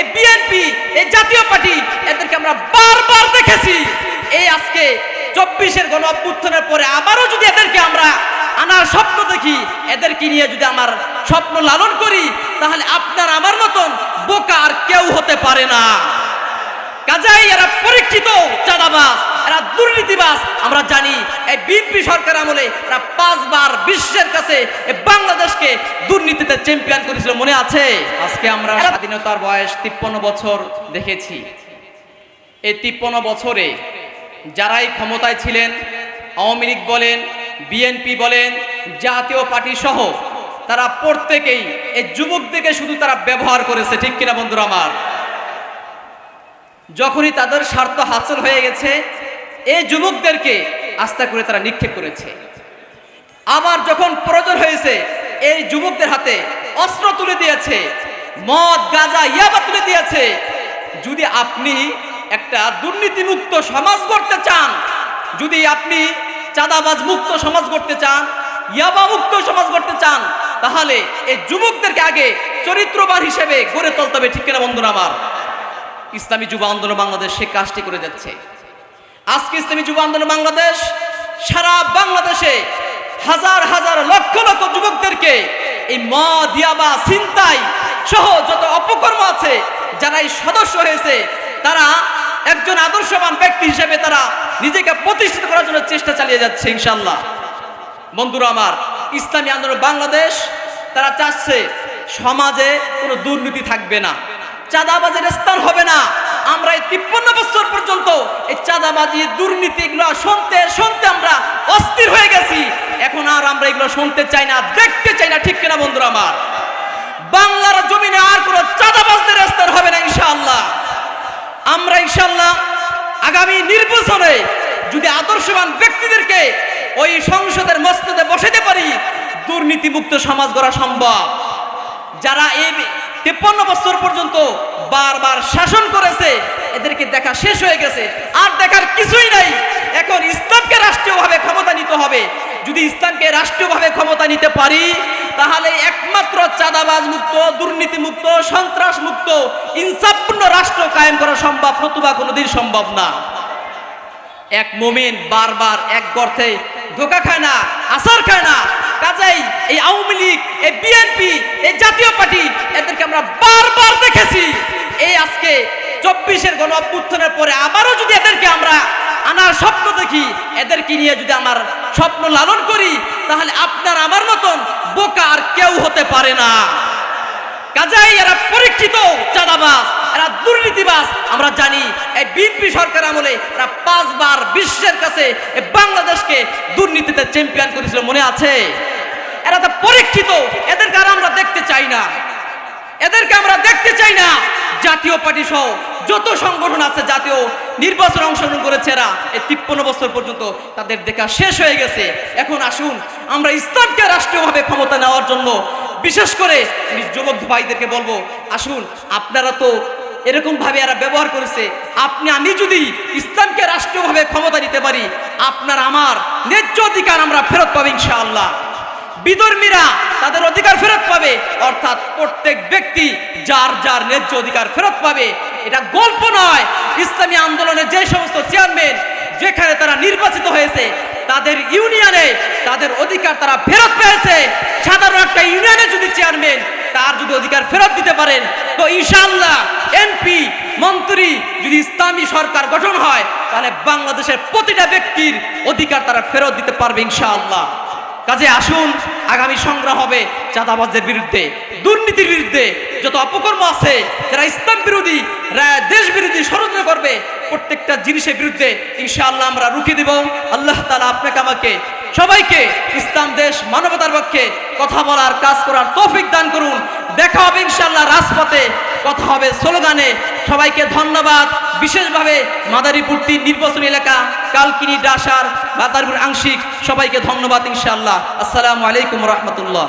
এই বিএনপি এই জাতীয় পার্টি, এদেরকে আমরা বারবার দেখেছি। এই আজকে চব্বিশের গণ অভ্যুত্থানের পরে আবারও যদি এদেরকে আমরা আনার স্বপ্ন দেখি, এদেরকে নিয়ে যদি আমার স্বপ্ন লালন করি, তাহলে আপনার আমার মতন বোকা আর কেউ হতে পারে না। কাজেই এরা পরীক্ষিত চাঁদাবাজ, এরা দুর্নীতিবাজ। আমরা জানি এই বিএনপি সরকার আমলে এরা পাঁচবার বিশ্বের কাছে বাংলাদেশকে দুর্নীতিতে চ্যাম্পিয়ন মনে আছে? আজকে আমরা স্বাধীনতার বয়স তিপ্পান্ন বছর দেখেছি। এই তিপ্পান্ন বছরে যারাই ক্ষমতায় ছিলেন আওয়ামী লীগ বলেন বিএনপি বলেন জাতীয় পার্টি সহ তারা প্রত্যেকেই এই যুবকদেরকে শুধু তারা ব্যবহার করেছে ঠিক কিনা বন্ধুরা আমার? যখনই তাদের স্বার্থ হাসিল হয়ে গেছে এই যুবকদেরকে আস্থা করে তারা নিক্ষেপ করেছে। আবার যখন প্রয়োজন হয়েছে এই যুবকদের হাতে অস্ত্র তুলে দিয়েছে, মদ, গাঁজা, ইয়াবা তুলে দিয়েছে। যদি আপনি একটা দুর্নীতিমুক্ত সমাজ করতে চান, যদি আপনি চাঁদাবাজ মুক্ত সমাজ করতে চান ইয়াবা মুক্ত সমাজ করতে চান, তাহলে এই যুবকদেরকে আগে চরিত্রবান হিসেবে গড়ে তুলতে হবে, ঠিক কিনা বন্ধুরা আমার? ইসলামী যুব আন্দোলন বাংলাদেশ সে কাজটি করে যাচ্ছে। আজকে ইসলামী যুব আন্দোলন বাংলাদেশ সারা বাংলাদেশে হাজার হাজার লক্ষ লক্ষ যুবকদেরকে এই মদ ইয়াবা চিন্তাই সহ যত অপকর্ম আছে, যারা এই সদস্য হয়েছে, তারা একজন আদর্শবান ব্যক্তি হিসেবে তারা নিজেকে প্রতিষ্ঠিত করার জন্য চেষ্টা চালিয়ে যাচ্ছে ইনশাল্লাহ বন্ধুরা আমার, ইসলামী আন্দোলন বাংলাদেশ, তারা চাচ্ছে সমাজে কোনো দুর্নীতি থাকবে না, চাঁদাবাজের স্থান হবে না। আমরা এই তিপ্পান্ন বছর পর্যন্ত এই চাঁদাবাজি, দুর্নীতি এগুলো শুনতে শুনতে আমরা অস্থির হয়ে গেছি। এখন আর আমরা এগুলো শুনতে চাই না, দেখতে চাই না, ঠিক কিনা বন্ধুরা আমার? বাংলার জমিনে আর কোনো চাঁদাবাজদের স্থান হবে না, ইনশাআল্লাহ। আমরা ইনশাআল্লাহ আগামী নির্বাচনে যদি আদর্শবান ব্যক্তিদেরকে ওই সংসদের মস্তদে বসাতে পারি, দুর্নীতিমুক্ত সমাজ গড়া সম্ভব। যারা এই তেপ্পান্ন বছর পর্যন্ত বারবার শাসন করেছে, এদেরকে দেখা শেষ হয়ে গেছে। আর দেখার কিছুই নাই। এখন ইসলামকে রাষ্ট্রীয়ভাবে ক্ষমতা নিতে হবে। যদি ইসলামকে রাষ্ট্রীয়ভাবে ক্ষমতা নিতে পারি, তাহলে একমাত্র চাঁদাবাজ মুক্ত, দুর্নীতি মুক্ত, সন্ত্রাস মুক্ত, ইনসাফপূর্ণ রাষ্ট্র কায়েম করা সম্ভব, নতুবা কোনোদিন সম্ভব না। এক মোমেন বারবার এক গর্তে ধোকা খায় না আসার খায় না। এই আওয়ামী লীগ, এই বিএনপি এই জাতীয় পার্টি, এদেরকে আমরা বারবার দেখেছি। এই আজকে চব্বিশের গণ অভ্যুত্থানের পরে আবারও যদি এদেরকে আমরা আনার স্বপ্ন দেখি, এদেরকে নিয়ে যদি আমার স্বপ্ন লালন করি, তাহলে আপনার আমার মতন বোকা আর কেউ হতে পারে না। কাজেই এরা পরীক্ষিত চাঁদাবাজ, এরা দুর্নীতিবাজ। আমরা জানি এই বিএনপি সরকার আমলে এরা পাঁচবার বিশ্বের কাছে বাংলাদেশকে দুর্নীতিতে চ্যাম্পিয়ন করেছিল, মনে আছে? এরা তো পরীক্ষিত। এদেরকে আর আমরা দেখতে চাই না। এদেরকে আমরা দেখতে চাই না। জাতীয় পার্টি সহ যত সংগঠন আছে জাতীয় নির্বাচন অংশগ্রহণ করেছে এরা, এই তিপ্পান্ন বছর পর্যন্ত তাদের দেখা শেষ হয়ে গেছে। এখন আসুন, আমরা ইসলামকে রাষ্ট্রীয়ভাবে ক্ষমতা নেওয়ার জন্য বিশেষ করে যুবক ভাইদেরকে বলব, আসুন, আপনারা তো এরকম ভাবে এরা ব্যবহার করেছে। আপনি, আমি যদি ইসলামকে রাষ্ট্রীয়ভাবে ক্ষমতা নিতে পারি, আপনার আমার ন্যায্য অধিকার আমরা ফেরত পাবো ইনশাআল্লাহ। বিধর্মীরা তাদের অধিকার ফেরত পাবে। অর্থাৎ প্রত্যেক ব্যক্তি যার যার ন্যায্য অধিকার ফেরত পাবে, এটা গল্প নয়। ইসলামী আন্দোলনের যে সমস্ত চেয়ারম্যান, যেখানে তারা নির্বাচিত হয়েছে, তাদের ইউনিয়নে তাদের অধিকার তারা ফেরত পেয়েছে। সাধারণ একটা ইউনিয়নে যদি চেয়ারম্যান তার যদি অধিকার ফেরত দিতে পারেন, তো ইনশাআল্লাহ এমপি, মন্ত্রী যদি ইসলামী সরকার গঠন হয়, তাহলে বাংলাদেশের প্রতিটা ব্যক্তির অধিকার তারা ফেরত দিতে পারবে ইনশাআল্লাহ। কাজে আসুন, আগামী সংগ্রাম হবে চাঁদাবাজদের বিরুদ্ধে, দুর্নীতির বিরুদ্ধে, যত অপকর্ম আছে, যারা ইসলাম বিরোধী দেশ বিরোধী ষড়যন্ত্র করবে, প্রত্যেকটা জিনিসের বিরুদ্ধে ইনশাআল্লাহ আমরা রুখে দেব। আল্লাহ তালা আপনাকে, আমাকে, সবাইকে ইসলাম দেশ মানবতার পক্ষে কথা বলার, কাজ করার তৌফিক দান করুন। দেখা হবে ইনশাআল্লাহ রাজপথে, কথা হবে স্লোগানে। সবাইকে ধন্যবাদ। বিশেষভাবে মাদারীপুরটি নির্বাচনী এলাকা কালকিনি ডাসার মাদারীপুর আংশিক সবাইকে ধন্যবাদ ইনশাআল্লাহ। আসসালামু আলাইকুম রহমতুল্লাহ।